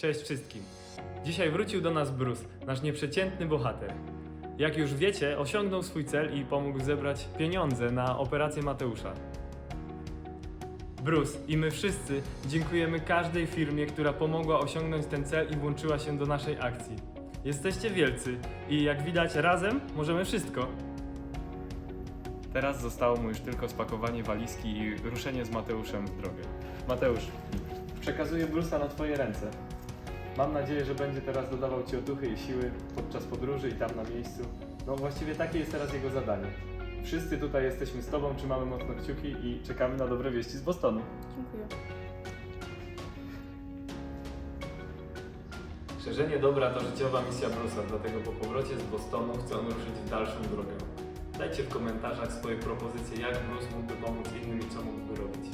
Cześć wszystkim. Dzisiaj wrócił do nas Bruce, nasz nieprzeciętny bohater. Jak już wiecie, osiągnął swój cel i pomógł zebrać pieniądze na operację Mateusza. Bruce i my wszyscy dziękujemy każdej firmie, która pomogła osiągnąć ten cel i włączyła się do naszej akcji. Jesteście wielcy i jak widać razem możemy wszystko. Teraz zostało mu już tylko spakowanie walizki i ruszenie z Mateuszem w drogę. Mateusz, przekazuję Brusa na Twoje ręce. Mam nadzieję, że będzie teraz dodawał Ci otuchy i siły podczas podróży i tam na miejscu. No właściwie takie jest teraz jego zadanie. Wszyscy tutaj jesteśmy z Tobą, trzymamy mocno kciuki i czekamy na dobre wieści z Bostonu. Dziękuję. Szerzenie dobra to życiowa misja Brusa, dlatego po powrocie z Bostonu chce on ruszyć w dalszą drogę. Dajcie w komentarzach swoje propozycje, jak Bruce mógłby pomóc innym i co mógłby robić.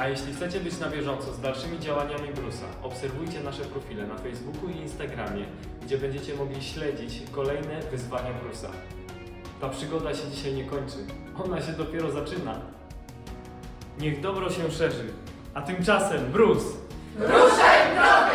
A jeśli chcecie być na bieżąco z dalszymi działaniami Brusa, obserwujcie nasze profile na Facebooku i Instagramie, gdzie będziecie mogli śledzić kolejne wyzwania Brusa. Ta przygoda się dzisiaj nie kończy. Ona się dopiero zaczyna. Niech dobro się szerzy. A tymczasem Bruce! Ruszaj w!